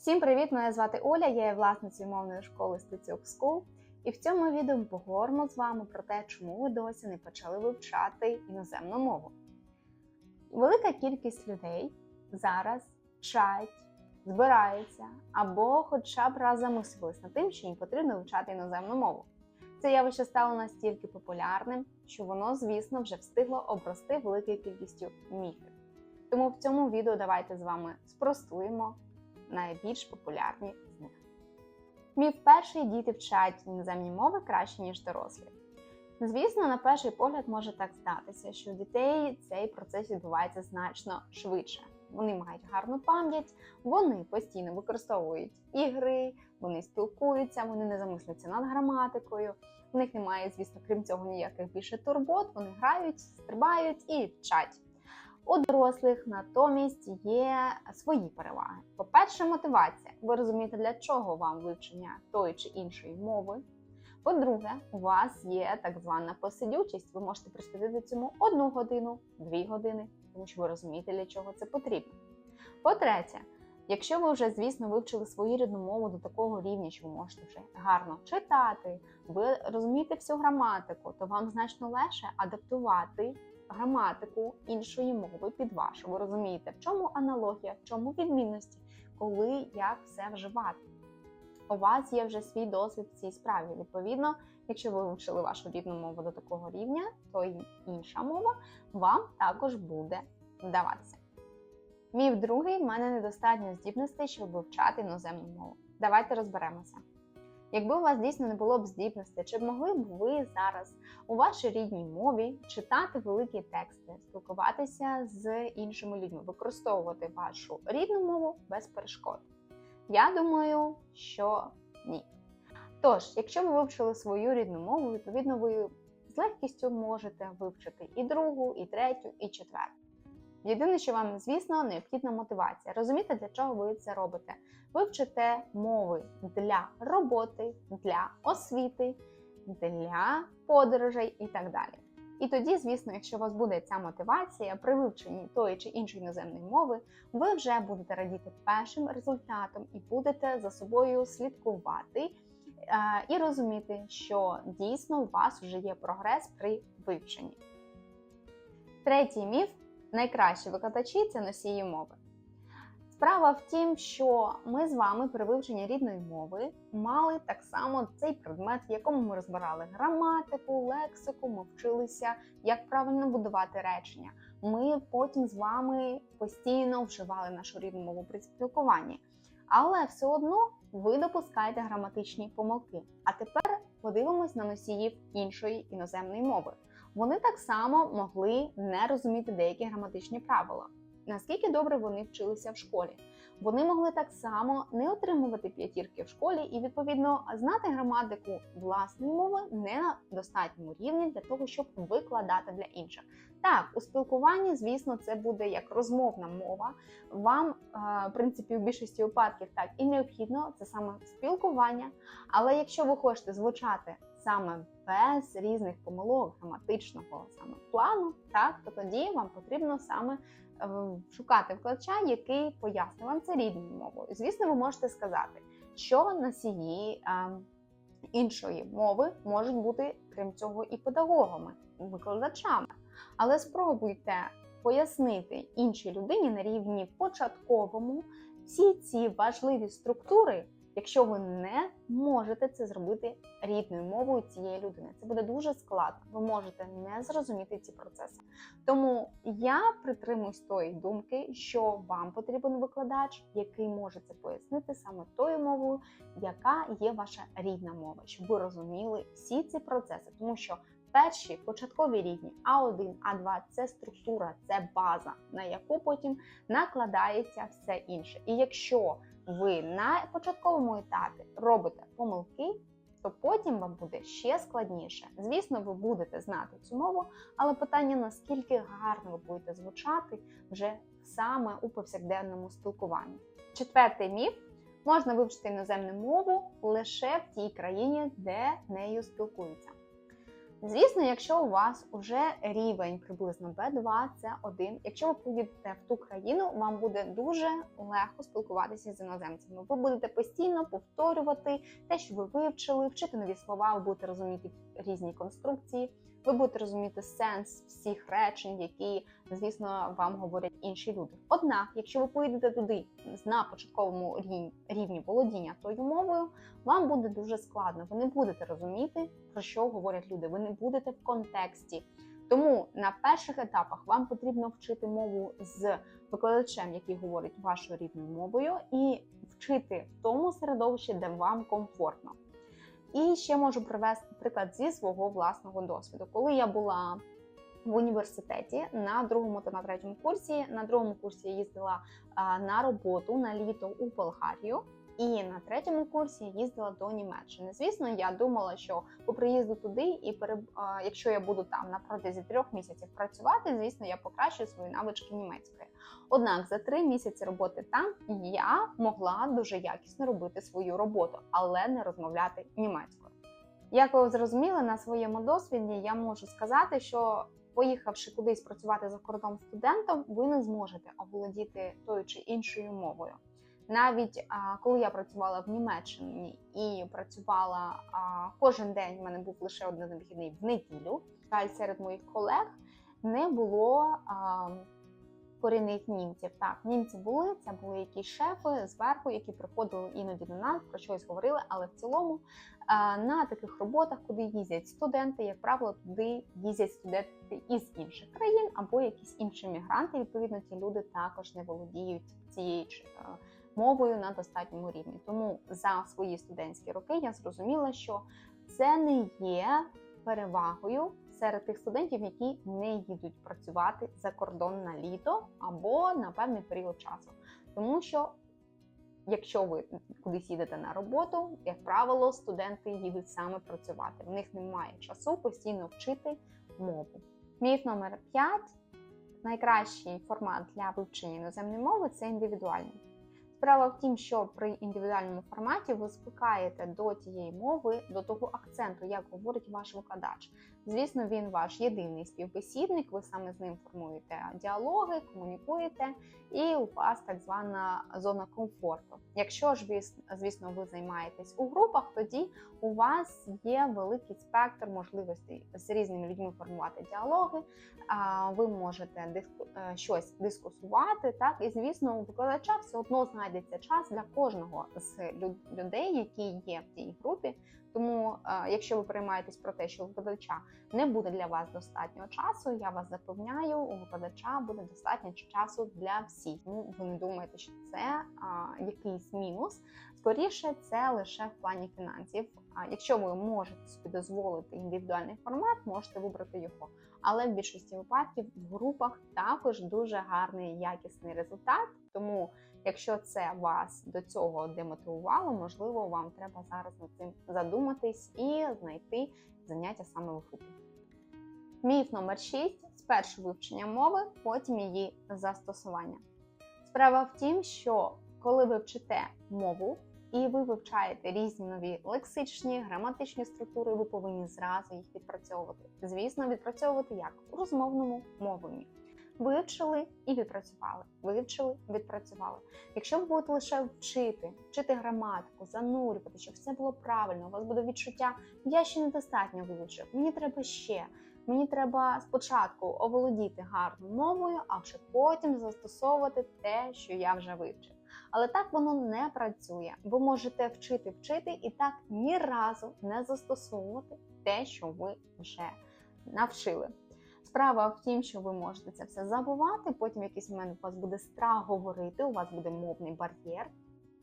Всім привіт! Мене звати Оля, я є власницею мовної школи Стецюк School. І в цьому відео ми поговоримо з вами про те, чому ви досі не почали вивчати іноземну мову. Велика кількість людей зараз вчать, збираються або хоча б раз замислились над тим, що їм потрібно вивчати іноземну мову. Це явище стало настільки популярним, що воно, звісно, вже встигло обрости великою кількістю міфів. Тому в цьому відео давайте з вами спростуємо найбільш популярні з них. Міф перший діти вчать іноземні мови краще, ніж дорослі. Звісно, на перший погляд може так здатися, що у дітей цей процес відбувається значно швидше. Вони мають гарну пам'ять, вони постійно використовують ігри, вони спілкуються, вони не замисляться над граматикою. У них немає, звісно, крім цього, ніяких більше турбот. Вони грають, стрибають і вчать. У дорослих натомість є свої переваги. По-перше, мотивація. Ви розумієте, для чого вам вивчення тої чи іншої мови. По-друге, у вас є так звана посидючість. Ви можете присвятити цьому одну годину, дві години, тому що ви розумієте, для чого це потрібно. По-третє, якщо ви вже, звісно, вивчили свою рідну мову до такого рівня, що ви можете вже гарно читати, ви розумієте всю граматику, то вам значно легше адаптувати граматику іншої мови під вашу. Ви розумієте, в чому аналогія, в чому відмінності, коли як все вживати. У вас є вже свій досвід в цій справі. Відповідно, якщо ви вивчили вашу рідну мову до такого рівня, то й інша мова вам також буде вдаватися. Міф другий в мене недостатньо здібностей, щоб вивчати іноземну мову. Давайте розберемося. Якби у вас дійсно не було б здібності, чи могли б ви зараз у вашій рідній мові читати великі тексти, спілкуватися з іншими людьми, використовувати вашу рідну мову без перешкод? Я думаю, що ні. Тож, якщо ви вивчили свою рідну мову, відповідно, ви з легкістю можете вивчити і другу, і третю, і четверту. Єдине, що вам, звісно, необхідна мотивація. Розумієте, для чого ви це робите? Ви вчите мови для роботи, для освіти, для подорожей і так далі. І тоді, звісно, якщо у вас буде ця мотивація при вивченні тої чи іншої іноземної мови, ви вже будете радіти першим результатом і будете за собою слідкувати е, і розуміти, що дійсно у вас вже є прогрес при вивченні. Третій міф найкращі викладачі це носії мови. Справа в тім, що ми з вами при вивченні рідної мови мали так само цей предмет, в якому ми розбирали граматику, лексику, ми вчилися, як правильно будувати речення. Ми потім з вами постійно вживали нашу рідну мову при спілкуванні. Але все одно ви допускаєте граматичні помилки. А тепер подивимось на носіїв іншої іноземної мови. Вони так само могли не розуміти деякі граматичні правила наскільки добре вони вчилися в школі. Вони могли так само не отримувати п'ятірки в школі і, відповідно, знати граматику власної мови не на достатньому рівні для того, щоб викладати для інших. Так, у спілкуванні, звісно, це буде як розмовна мова. Вам, в принципі, у більшості випадків так і необхідно це саме спілкування. Але якщо ви хочете звучати саме без різних помилок граматичного саме плану, так то тоді вам потрібно саме Е, шукати вкладача, який пояснює вам це рідною мовою. Звісно, ви можете сказати, що носії е, іншої мови можуть бути, крім цього, і педагогами, викладачами. Але спробуйте пояснити іншій людині на рівні початковому всі ці важливі структури якщо ви не можете це зробити рідною мовою цієї людини. Це буде дуже складно. Ви можете не зрозуміти ці процеси. Тому я притримуюсь тої думки, що вам потрібен викладач, який може це пояснити саме тою мовою, яка є ваша рідна мова, щоб ви розуміли всі ці процеси, тому що. Перші початкові рівні А1, А2 це структура, це база, на яку потім накладається все інше. І якщо ви на початковому етапі робите помилки, то потім вам буде ще складніше. Звісно, ви будете знати цю мову, але питання наскільки гарно ви будете звучати вже саме у повсякденному спілкуванні. Четвертий міф. Можна вивчити іноземну мову лише в тій країні, де нею спілкуються. Звісно, якщо у вас вже рівень приблизно B2, це 1, якщо ви поїдете в ту країну, вам буде дуже легко спілкуватися з іноземцями. Ви будете постійно повторювати те, що ви вивчили, вчити нові слова, ви будете розуміти різні конструкції. Ви будете розуміти сенс всіх речень, які, звісно, вам говорять інші люди. Однак, якщо ви поїдете туди на початковому рівні володіння тою мовою, вам буде дуже складно. Ви не будете розуміти, про що говорять люди. Ви не будете в контексті. Тому на перших етапах вам потрібно вчити мову з викладачем, який говорить вашою рідною мовою, і вчити в тому середовищі, де вам комфортно. І ще можу привести приклад зі свого власного досвіду. Коли я була в університеті на другому та на третьому курсі, на другому курсі я їздила на роботу на літо у Болгарію. І на третьому курсі я їздила до Німеччини. Звісно, я думала, що по приїзду туди, і переб... якщо я буду там на протязі трьох місяців працювати, звісно, я покращую свої навички німецької. Однак за три місяці роботи там я могла дуже якісно робити свою роботу, але не розмовляти німецькою. Як ви зрозуміли на своєму досвіді, я можу сказати, що поїхавши кудись працювати за кордон студентом, ви не зможете оволодіти тою чи іншою мовою. Навіть а, коли я працювала в Німеччині і працювала а, кожен день, у мене був лише один вихідний в неділю. Жаль, серед моїх колег не було а, корінних німців. Так, німці були, це були якісь шефи зверху, які приходили іноді до нас, про щось говорили, але в цілому а, на таких роботах, куди їздять студенти, як правило, туди їздять студенти із інших країн або якісь інші мігранти. Відповідно, ті люди також не володіють цією мовою на достатньому рівні. Тому за свої студентські роки я зрозуміла, що це не є перевагою серед тих студентів, які не їдуть працювати за кордон на літо або на певний період часу. Тому що, якщо ви кудись їдете на роботу, як правило, студенти їдуть саме працювати. В них немає часу постійно вчити мову. Міф номер 5. Найкращий формат для вивчення іноземної мови це індивідуальний. Справа в тім, що при індивідуальному форматі ви звикаєте до тієї мови, до того акценту, як говорить ваш викладач. Звісно, він ваш єдиний співбесідник, ви саме з ним формуєте діалоги, комунікуєте, і у вас так звана зона комфорту. Якщо ж звісно, ви займаєтесь у групах, тоді у вас є великий спектр можливостей з різними людьми формувати діалоги. Ви можете е, щось дискусувати, так і звісно, у викладача все одно знайдеться час для кожного з людей, які є в цій групі. Тому, е, якщо ви переймаєтесь про те, що у викладача не буде для вас достатньо часу, я вас запевняю, у викладача буде достатньо часу для всіх. Ну, ви не думаєте, що це а, якийсь мінус. Скоріше, це лише в плані фінансів. А якщо ви можете собі дозволити індивідуальний формат, можете вибрати його. Але в більшості випадків в групах також дуже гарний якісний результат. Тому Якщо це вас до цього демотивувало, можливо, вам треба зараз над цим задуматись і знайти заняття саме в групі. Міф номер 6. спершу вивчення мови, потім її застосування. Справа в тім, що коли ви вчите мову і ви вивчаєте різні нові лексичні, граматичні структури, ви повинні зразу їх відпрацьовувати. Звісно, відпрацьовувати як у розмовному мовленні. Вивчили і відпрацювали. Вивчили, відпрацювали. Якщо ви будете лише вчити, вчити граматику, занурювати, щоб все було правильно, у вас буде відчуття, я ще недостатньо вивчив, мені треба ще. Мені треба спочатку оволодіти гарною мовою, а вже потім застосовувати те, що я вже вивчив. Але так воно не працює. Ви можете вчити, вчити і так ні разу не застосовувати те, що ви вже навчили. Справа в тім, що ви можете це все забувати. Потім якийсь момент у вас буде страх говорити, у вас буде мовний бар'єр.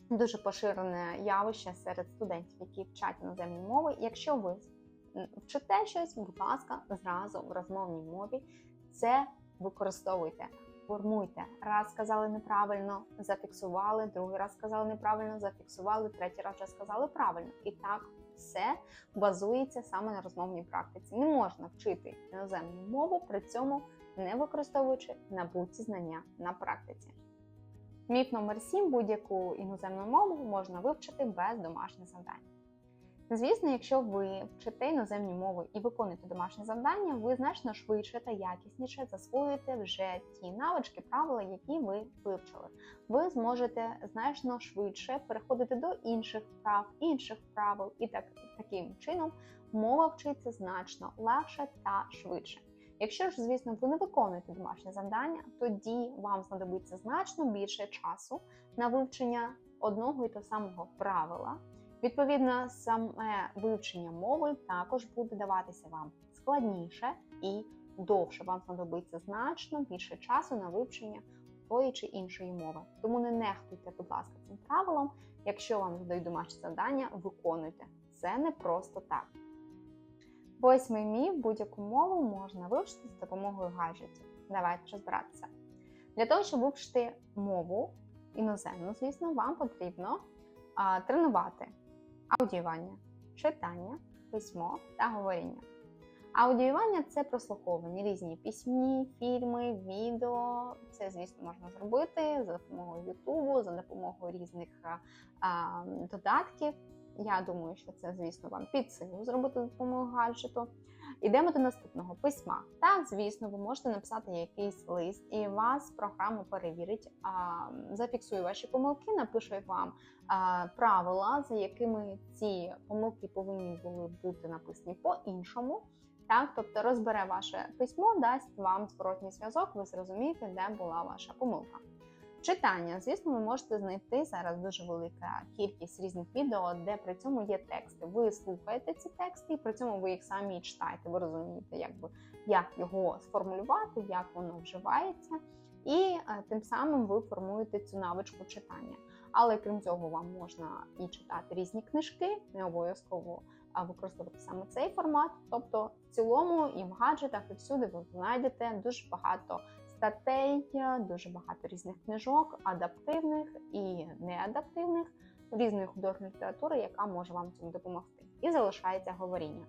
Дуже поширене явище серед студентів, які вчать іноземні мови. Якщо ви вчите щось, будь ласка, зразу в розмовній мові це використовуйте, формуйте. Раз сказали неправильно, зафіксували, другий раз сказали неправильно, зафіксували, третій раз вже сказали правильно. І так все базується саме на розмовній практиці. Не можна вчити іноземну мову, при цьому не використовуючи набуті знання на практиці. Міф номер 7 будь-яку іноземну мову можна вивчити без домашніх завдань. Звісно, якщо ви вчите іноземні мови і виконуєте домашні завдання, ви значно швидше та якісніше засвоюєте вже ті навички, правила, які ви вивчили. Ви зможете значно швидше переходити до інших вправ, інших правил, і так таким чином мова вчиться значно легше та швидше. Якщо ж, звісно, ви не виконуєте домашнє завдання, тоді вам знадобиться значно більше часу на вивчення одного і того самого правила. Відповідно, саме вивчення мови також буде даватися вам складніше і довше. Вам знадобиться значно більше часу на вивчення тої чи іншої мови. Тому не нехтуйте, будь ласка, цим правилом. Якщо вам задають домашні завдання, виконуйте. Це не просто так. Восьмий міф будь-яку мову можна вивчити з допомогою гаджетів. Давайте розбиратися. Для того, щоб вивчити мову іноземну, звісно, вам потрібно а, тренувати аудіювання, читання, письмо та говоріння. Аудіювання це прослуховування різні пісні, фільми, відео. Це, звісно, можна зробити за допомогою Ютубу, за допомогою різних а, додатків. Я думаю, що це, звісно, вам під силу зробити за допомогою гаджету. Йдемо до наступного письма. Так, звісно, ви можете написати якийсь лист, і вас програма перевірить, зафіксує ваші помилки, напише вам правила, за якими ці помилки повинні були бути написані по-іншому. Так, тобто розбере ваше письмо, дасть вам зворотній зв'язок, ви зрозумієте, де була ваша помилка. Читання, звісно, ви можете знайти зараз дуже велика кількість різних відео, де при цьому є тексти. Ви слухаєте ці тексти, і при цьому ви їх самі читаєте. Ви розумієте, якби як його сформулювати, як воно вживається, і е, тим самим ви формуєте цю навичку читання. Але крім цього, вам можна і читати різні книжки, не обов'язково використовувати саме цей формат. Тобто, в цілому і в гаджетах, і всюди ви знайдете дуже багато статей, дуже багато різних книжок, адаптивних і неадаптивних, різної художньої літератури, яка може вам цьому допомогти. І залишається говоріння.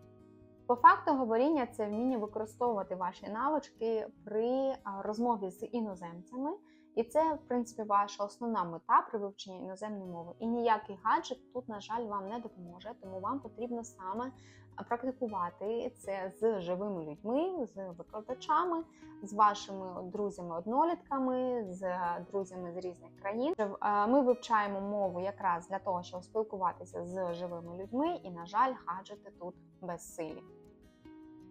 По факту говоріння це вміння використовувати ваші навички при розмові з іноземцями, і це, в принципі, ваша основна мета при вивченні іноземної мови. І ніякий гаджет тут, на жаль, вам не допоможе, тому вам потрібно саме практикувати це з живими людьми, з викладачами, з вашими друзями-однолітками, з друзями з різних країн. Ми вивчаємо мову якраз для того, щоб спілкуватися з живими людьми, і, на жаль, гаджети тут безсилі.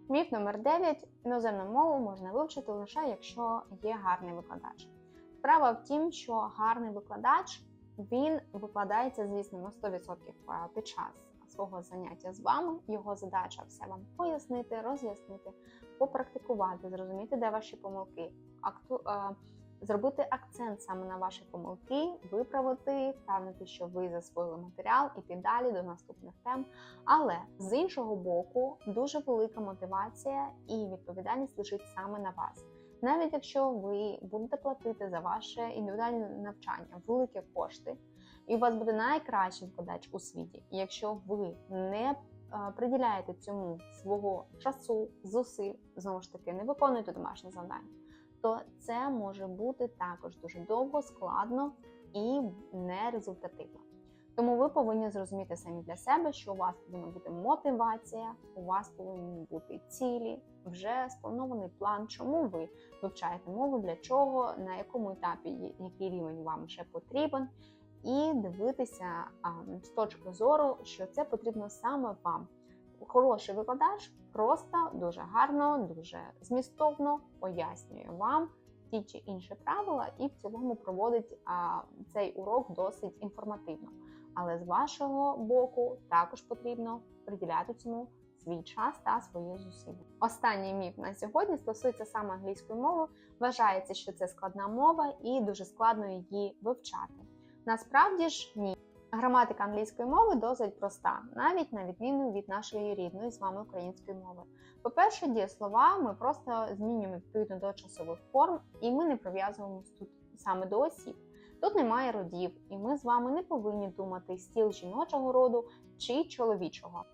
Міф номер 9. іноземну мову можна вивчити лише якщо є гарний викладач. Справа в тім, що гарний викладач він викладається, звісно, на 100% під час свого заняття з вами. Його задача все вам пояснити, роз'яснити, попрактикувати, зрозуміти, де ваші помилки, акту, е, зробити акцент саме на ваші помилки, виправити, впевнити, що ви засвоїли матеріал, іти далі до наступних тем. Але з іншого боку, дуже велика мотивація і відповідальність лежить саме на вас. Навіть якщо ви будете платити за ваше індивідуальне навчання великі кошти, і у вас буде найкращий викладач у світі. І якщо ви не приділяєте цьому свого часу, зусиль, знову ж таки, не виконуєте домашнє завдання, то це може бути також дуже довго, складно і нерезультативно. Тому ви повинні зрозуміти самі для себе, що у вас повинна бути мотивація, у вас повинні бути цілі, вже спланований план, чому ви вивчаєте мову, для чого, на якому етапі який рівень вам ще потрібен, і дивитися а, з точки зору, що це потрібно саме вам. Хороший викладач просто дуже гарно, дуже змістовно пояснює вам ті чи інші правила, і в цілому проводить а, цей урок досить інформативно. Але з вашого боку також потрібно приділяти цьому свій час та свої зусилля. Останній міф на сьогодні стосується саме англійської мови. Вважається, що це складна мова і дуже складно її вивчати. Насправді ж ні. Граматика англійської мови досить проста, навіть на відміну від нашої рідної з вами української мови. По-перше, дієслова ми просто змінюємо відповідно до часових форм, і ми не прив'язуємося тут саме до осіб. Тут немає родів, і ми з вами не повинні думати стіл жіночого роду чи чоловічого.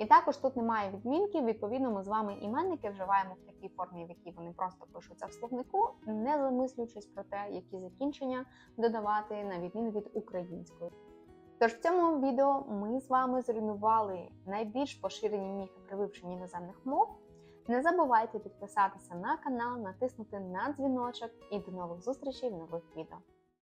І також тут немає відмінки, відповідно, ми з вами іменники вживаємо в такій формі, в якій вони просто пишуться в словнику, не замислюючись про те, які закінчення додавати на відміну від української. Тож в цьому відео ми з вами зруйнували найбільш поширені міфи при вивченні іноземних мов. Не забувайте підписатися на канал, натиснути на дзвіночок і до нових зустрічей в нових відео.